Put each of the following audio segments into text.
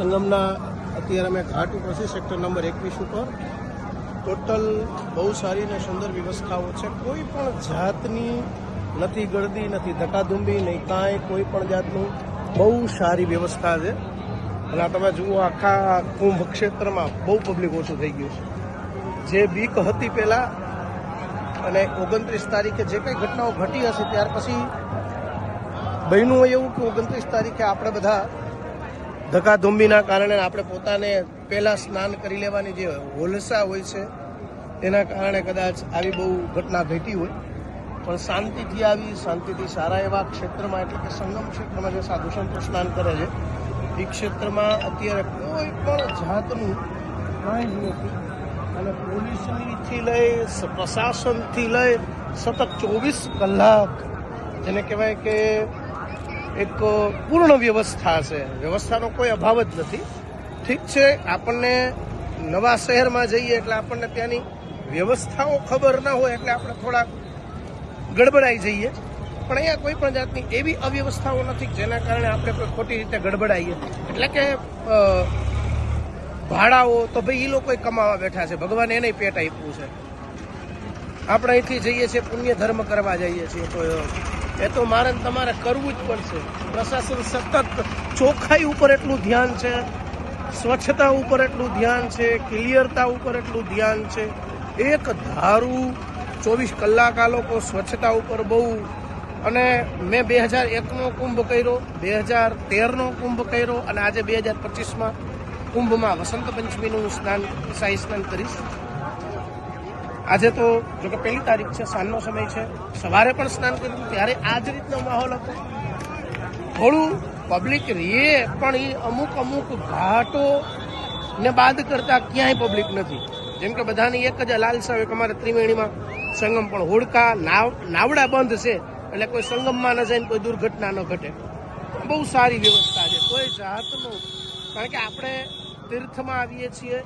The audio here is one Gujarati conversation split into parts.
સંગમના અત્યારે અમે ઘાટ ઉપર છે સેક્ટર નંબર એકવીસ ઉપર. ટોટલ બહુ સારી અને સુંદર વ્યવસ્થાઓ છે. કોઈ પણ જાતની નથી ગળદી નથી ધકાધુંબી નહીં, કાંઈ, કોઈ પણ જાતનું બહુ સારી વ્યવસ્થા છે. અને આ તમે જુઓ, આખા કુંભ ક્ષેત્રમાં બહુ પબ્લિક ઓછું થઈ ગયું છે. જે બીક હતી પહેલાં અને ઓગણત્રીસ તારીખે જે કંઈ ઘટનાઓ ઘટી હશે, ત્યાર પછી બન્યું એવું કે ઓગણત્રીસ તારીખે આપણે બધા ધક્કાધુંબીના કારણે આપણે પોતાને પહેલાં સ્નાન કરી લેવાની જે હોલસા હોય છે, તેના કારણે કદાચ આવી બહુ ઘટના ઘટી હોય. પણ શાંતિથી આવી, શાંતિથી સારા એવા ક્ષેત્રમાં, એટલે કે સંગમ ક્ષેત્રમાં જે સાધુ સંતો સ્નાન કરે છે, એ ક્ષેત્રમાં અત્યારે કોઈ પણ જાતનું કાંઈ જ નથી. અને પોલીસથી લઈ, પ્રશાસનથી લઈ સતત ચોવીસ કલાક, જેને કહેવાય કે એક પૂર્ણ વ્યવસ્થા છે. વ્યવસ્થાનો કોઈ અભાવ જ નથી. ઠીક છે, આપણને નવા શહેરમાં જઈએ એટલે આપણને ત્યાંની વ્યવસ્થાઓ ખબર ના હોય એટલે આપણે થોડા ગડબડાઈ જઈએ. પણ અહીંયા કોઈ પણ જાતની એવી અવ્યવસ્થાઓ નથી જેના કારણે આપણે ખોટી રીતે ગડબડાઈએ. એટલે કે ભાડાઓ તો ભાઈ એ લોકો કમાવા બેઠા છે. ભગવાને એને પેટ આપ્યું છે. આપણે અહીંથી જઈએ છીએ, પુણ્ય ધર્મ કરવા જઈએ છીએ, તો એ તો મારે તમારે કરવું જ પડશે. પ્રશાસન સતત ચોખ્ખાઈ ઉપર એટલું ધ્યાન છે, સ્વચ્છતા ઉપર એટલું ધ્યાન છે, ક્લિયરતા ઉપર એટલું ધ્યાન છે. એક ધારું ચોવીસ કલાક આ લોકો સ્વચ્છતા ઉપર બહુ, અને મેં બે હજાર એકનો કુંભ કર્યો, બે હજાર તેરનો કુંભ કર્યો, અને આજે બે હજાર પચીસમાં કુંભમાં વસંત પંચમીનું સ્નાન શાહી સ્નાન કરીશ. આજે તો જો કે પહેલી તારીખ છે, સાંજનો સમય છે. સવારે પણ સ્નાન કર્યું ત્યારે આ જ રીતનો માહોલ હતો. થોડું પબ્લિક રે પણ એ અમુક અમુક ઘાટો ને બાદ કરતાં ક્યાંય પબ્લિક નથી. જેમ કે બધાની એક જ લાલસા હોય કે અમારે ત્રિવેણીમાં સંગમ પણ હોડકા, નાવ, નાવડા બંધ છે, એટલે કોઈ સંગમમાં ન જાય કોઈ દુર્ઘટના ન ઘટે. બહુ સારી વ્યવસ્થા છે. કોઈ જાતનું, કારણ કે આપણે તીર્થમાં આવીએ છીએ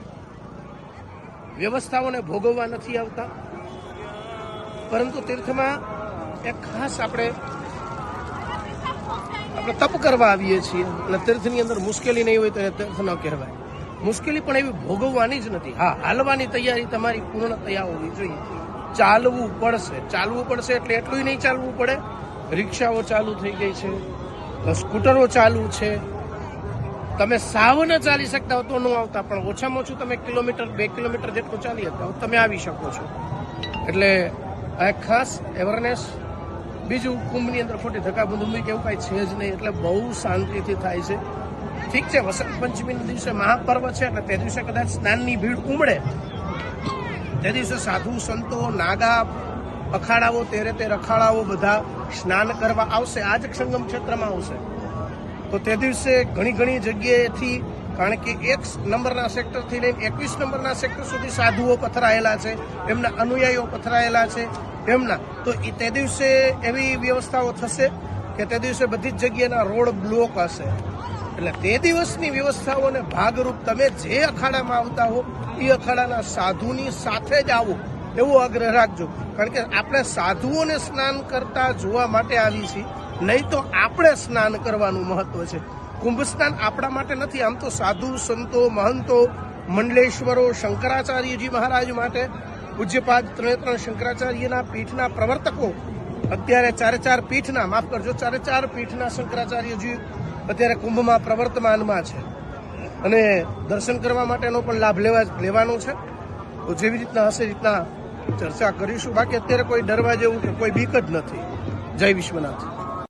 વ્યવસ્થાઓને ભોગવવા નથી આવતા. પરંતુ તીર્થમાં એક ખાસ આપણે આપણે તપ કરવા આવીએ છીએ. અને તીર્થની અંદર મુશ્કેલી નહીં હોય તો એ તીર્થ ન કહેવાય. મુશ્કેલી પણ એવી ભોગવવાની જ નથી. હા, હાલવાની તૈયારી તમારી પૂર્ણ તૈયાર હોવી જોઈએ. ચાલવું પડશે. ચાલવું પડશે એટલે એટલું નહીં ચાલવું પડે. રિક્ષાઓ ચાલુ થઈ ગઈ છે. સ્કૂટરો ચાલુ છે. તમે સાવ ન ચાલી શકતા હો તો ન આવતા, પણ ઓછામાં ઓછું તમે કિલોમીટર, બે કિલોમીટર જેટલું ચાલી શકતા હો તમે આવી શકો છો. એટલે આ ખાસ અવેરનેસ બીજું, કુંભની અંદર ખોટી ધક્કાબંધુંબી કે એવું કાંઈ છે જ નહીં. એટલે બહુ શાંતિથી થાય છે. ઠીક છે, વસંત પંચમીના દિવસે મહાપર્વ છે એટલે તે દિવસે કદાચ સ્નાનની ભીડ ઉમડે તે દિવસે સાધુ, સંતો, નાગા, અખાડાઓ, તેરે તે રખાડાઓ બધા સ્નાન કરવા આવશે. આ જ સંગમ ક્ષેત્રમાં આવશે. તો તે દિવસે ઘણી ઘણી જગ્યાએથી કારણ કે એક નંબરના સેક્ટરથી લઈને એકવીસ નંબરના સેક્ટર સુધી સાધુઓ પથરાયેલા છે, એમના અનુયાયીઓ પથરાયેલા છે, એમના. તો તે દિવસે એવી વ્યવસ્થાઓ થશે કે તે દિવસે બધી જ જગ્યાના રોડ બ્લોક હશે. એટલે તે દિવસની વ્યવસ્થાઓને ભાગરૂપ તમે જે અખાડામાં આવતા હો એ અખાડાના સાધુની સાથે જ આવો, એવો આગ્રહ રાખજો. કારણ કે આપણે સાધુઓને સ્નાન કરતા જોવા માટે આવી છીએ. નહીં તો આપણે સ્નાન કરવાનું મહત્વ છે. કુંભ સ્નાન આપણા માટે નથી, આમ તો સાધુ, સંતો, મહંતો, મંડલેશ્વરો, શંકરાચાર્યજી મહારાજ માટે પૂજ્યપાદ ત્રણે ત્રણ શંકરાચાર્યના પીઠના પ્રવર્તકો અત્યારે ચારે ચાર પીઠના, માફ કરજો, ચારે ચાર પીઠના શંકરાચાર્યજી અત્યારે કુંભમાં પ્રવર્તમાનમાં છે. અને દર્શન કરવા માટેનો પણ લાભ લેવા લેવાનો છે. તો જેવી રીતના હશે રીતના ચર્ચા કરીશું. બાકી અત્યારે કોઈ ડરવા જેવું કે કોઈ બીક જ નથી. જય વિશ્વનાથ.